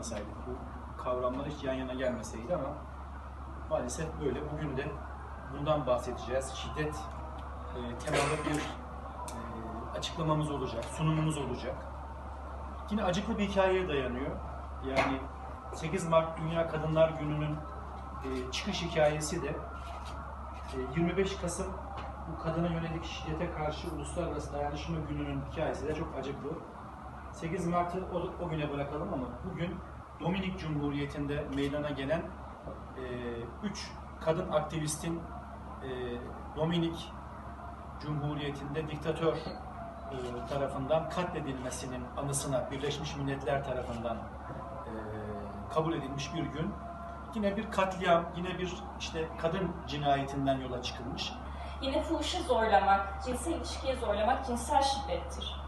olmasaydı, bu kavramlar hiç yan yana gelmeseydi ama maalesef böyle. Bugün de bundan bahsedeceğiz. Şiddet e, temalı bir e, açıklamamız olacak, sunumumuz olacak. Yine acıklı bir hikayeye dayanıyor. Yani 8 Mart Dünya Kadınlar Günü'nün e, çıkış hikayesi de e, 25 Kasım bu kadına yönelik şiddete karşı Uluslararası Dayanışma Günü'nün hikayesi de çok acıklı. 8 Mart'ı o, o güne bırakalım ama bugün Dominik Cumhuriyeti'nde meydana gelen 3 kadın aktivistin e, Dominik Cumhuriyeti'nde diktatör e, tarafından katledilmesinin anısına Birleşmiş Milletler tarafından e, kabul edilmiş bir gün. Yine bir katliam, yine bir işte kadın cinayetinden yola çıkılmış. Yine fuhuşa zorlamak, cinsel ilişkiye zorlamak cinsel şiddettir.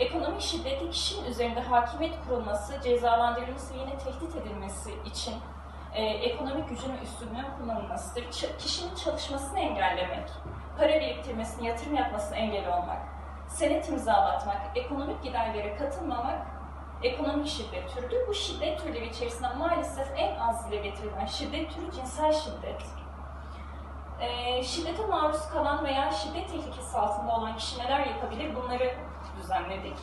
Ekonomik şiddeti kişinin üzerinde hakimiyet kurulması, cezalandırılması yine tehdit edilmesi için e, ekonomik gücün ve üstünlüğün kullanılmasıdır. Ç- kişinin çalışmasını engellemek, para biriktirmesini, yatırım yapmasını engel olmak, senet imzalatmak, ekonomik giderlere katılmamak ekonomik şiddet türüdür. Bu şiddet türleri içerisinde maalesef en az dile getirilen şiddet türü cinsel şiddet. Ee, şiddete maruz kalan veya şiddet tehlikesi altında olan kişi neler yapabilir? Bunları düzenledik.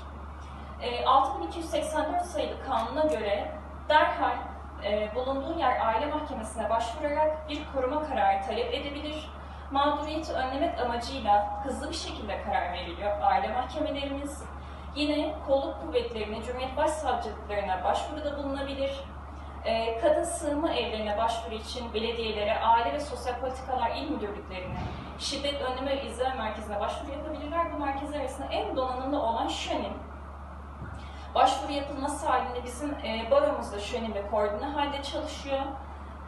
Ee, 6284 sayılı kanuna göre derhal e, bulunduğu yer aile mahkemesine başvurarak bir koruma kararı talep edebilir. Mağduriyeti önlemek amacıyla hızlı bir şekilde karar veriliyor aile mahkemelerimiz. Yine kolluk kuvvetlerine, Cumhuriyet Başsavcılıklarına başvuruda bulunabilir. Ee, kadın sığınma evlerine başvuru için belediyelere, aile ve sosyal politikalar il müdürlüklerine, şiddet önleme ve izleme merkezine başvuru yapabilirler. Bu merkezler arasında en donanımlı olan Şönin. Başvuru yapılması halinde bizim e, baromuz da Şönin'le koordine halde çalışıyor.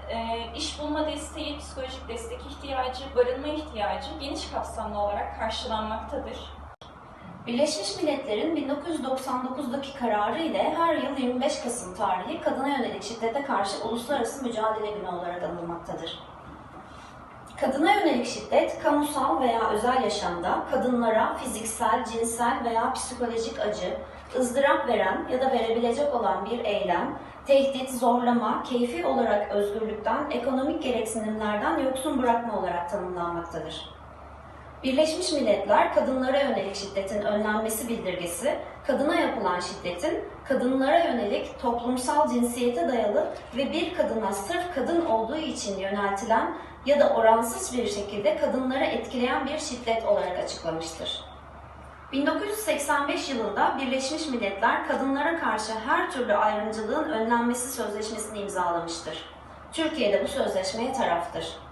E, iş bulma desteği, psikolojik destek ihtiyacı, barınma ihtiyacı geniş kapsamlı olarak karşılanmaktadır. Birleşmiş Milletler'in 1999'daki kararı ile her yıl 25 Kasım tarihi kadına yönelik şiddete karşı Uluslararası Mücadele Günü olarak anılmaktadır. Kadına yönelik şiddet, kamusal veya özel yaşamda kadınlara fiziksel, cinsel veya psikolojik acı, ızdırap veren ya da verebilecek olan bir eylem, tehdit, zorlama, keyfi olarak özgürlükten, ekonomik gereksinimlerden yoksun bırakma olarak tanımlanmaktadır. Birleşmiş Milletler Kadınlara Yönelik Şiddetin Önlenmesi Bildirgesi, kadına yapılan şiddetin kadınlara yönelik toplumsal cinsiyete dayalı ve bir kadına sırf kadın olduğu için yöneltilen ya da oransız bir şekilde kadınlara etkileyen bir şiddet olarak açıklamıştır. 1985 yılında Birleşmiş Milletler kadınlara karşı her türlü ayrımcılığın önlenmesi sözleşmesini imzalamıştır. Türkiye de bu sözleşmeye taraftır.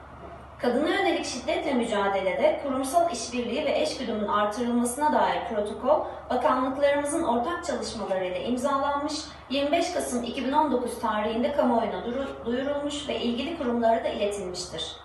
Kadına yönelik şiddetle mücadelede kurumsal işbirliği ve eşgüdümün artırılmasına dair protokol, bakanlıklarımızın ortak çalışmalarıyla imzalanmış, 25 Kasım 2019 tarihinde kamuoyuna duyurulmuş ve ilgili kurumlara da iletilmiştir.